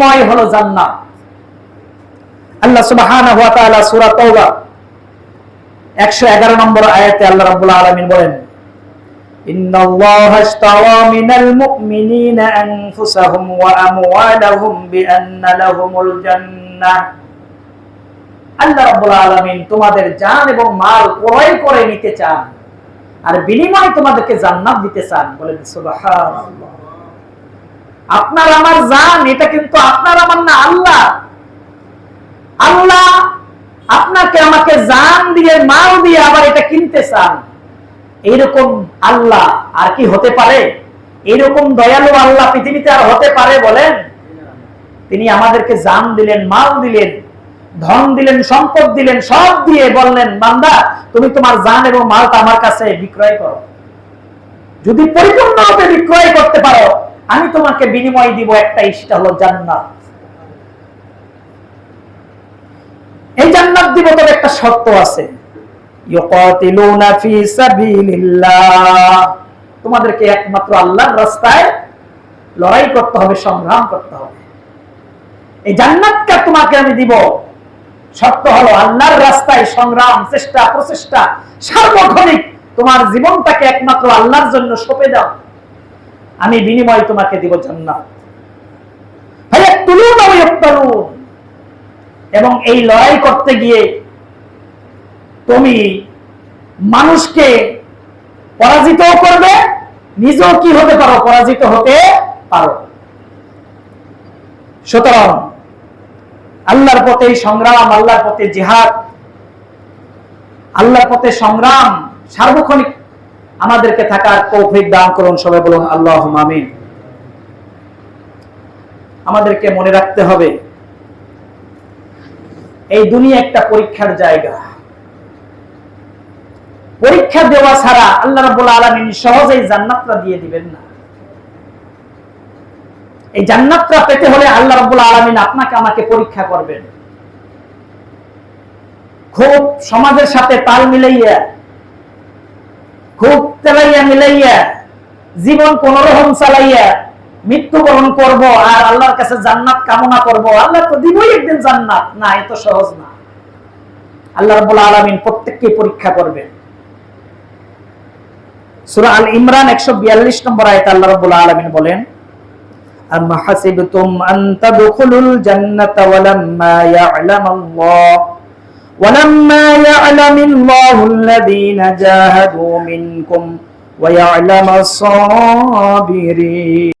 ময় হলো জান্নাত। আল্লাহ সুবহানাহু ওয়া তাআলা সূরা তাওবা 111 নম্বর আয়াতে আল্লাহ রাব্বুল আলামিন বলেন, ইন্নাল্লাহা আশতারা মিনাল মুমিনিনা আনফুসাহুম ওয়া আমওয়ালাহুম বিআন্না লাহুমুল জান্নাহ। আল্লাহ রাব্বুল আলামিন তোমাদের জান এবং মাল ক্রয় করে নিতে চান, আর বিনিময়ে তোমাদেরকে জান্নাত দিতে চান। বলেন সুবহানাল্লাহ। আপনার আমার জান, এটা কিন্তু আপনার আমার না, আল্লাহ। আল্লাহ আপনাকে আমাকে জান দিয়ে, মাল দিয়ে আবার এটা কিনতে চান। এইরকম আল্লাহ আর কি হতে পারে? এইরকম দয়ালু আল্লাহ পৃথিবীতে আর হতে পারে বলেন? তিনি আমাদেরকে জান দিলেন, মাল দিলেন, ধন দিলেন, সম্পদ দিলেন, সব দিয়ে বললেন, বান্দা, তুমি তোমার জান এবং মালটা আমার কাছে বিক্রয় করো। যদি পরিপূর্ণরূপে বিক্রয় করতে পারো আমি তোমাকে বিনিময় দিব একটা ইষ্ট হলো জান্নাত। এই জান্নাত দিব তবে একটা শর্ত আছে। তোমাদেরকে একমাত্র আল্লাহর রাস্তায় লড়াই করতে হবে, সংগ্রাম করতে হবে। এই জান্নাতটা তোমাকে আমি দিব। শর্ত হলো আল্লাহর রাস্তায় সংগ্রাম, চেষ্টা, প্রচেষ্টা, সার্বক্ষণিক তোমার জীবনটাকে একমাত্র আল্লাহর জন্য সঁপে দাও। আমি বিনিময় তোমাকে দিব জান্নাত। এবং এই লড়াই করতে গিয়ে তুমি মানুষকে পরাজিত করবে, নিজেও কি হতে পারো? পরাজিত হতে পারো। সুতরাং আল্লাহর পথে সংগ্রাম, আল্লাহর পথে জিহাদ, আল্লাহর পথে সংগ্রাম সার্বক্ষণিক আমাদেরকে থাকার তৌফিক দান করুন, সবাই বলুন আল্লাহ আমিন। আমাদেরকে মনে রাখতে হবে, এই দুনিয়া একটা পরীক্ষার জায়গা। পরীক্ষা দেওয়া ছাড়া আল্লাহ রাব্বুল আলামিন সহজেই জান্নাতটা দিয়ে দিবেন না। এই জান্নাতটা পেতে হলে আল্লাহ রাব্বুল আলামিন আপনাকে আমাকে পরীক্ষা করবেন। খুব সমাজের সাথে তাল মিলাইয়া খুব চালাইয়া মিলাইয়া, জীবন কোন রকম চালাইয়া মৃত্যুবরণ করব আর আল্লাহর কাছে জান্নাত কামনা করব। আল্লাহ তো দিবই একদিন জান্নাত। না এত সহজ না। আল্লাহ রাব্বুল আলামিন প্রত্যেককে পরীক্ষা করবেন। সূরা আল ইমরান 142 নম্বর আয়াতে আল্লাহ রাব্বুল আলামিন বলেন, আম হাসিবতুম আন তাদখুলুল জান্নাতা ওয়ালাম্মা ইয়ালামাল্লাহ? ولما يعلم الله الذين جاهدوا منكم ويعلم الصابرين.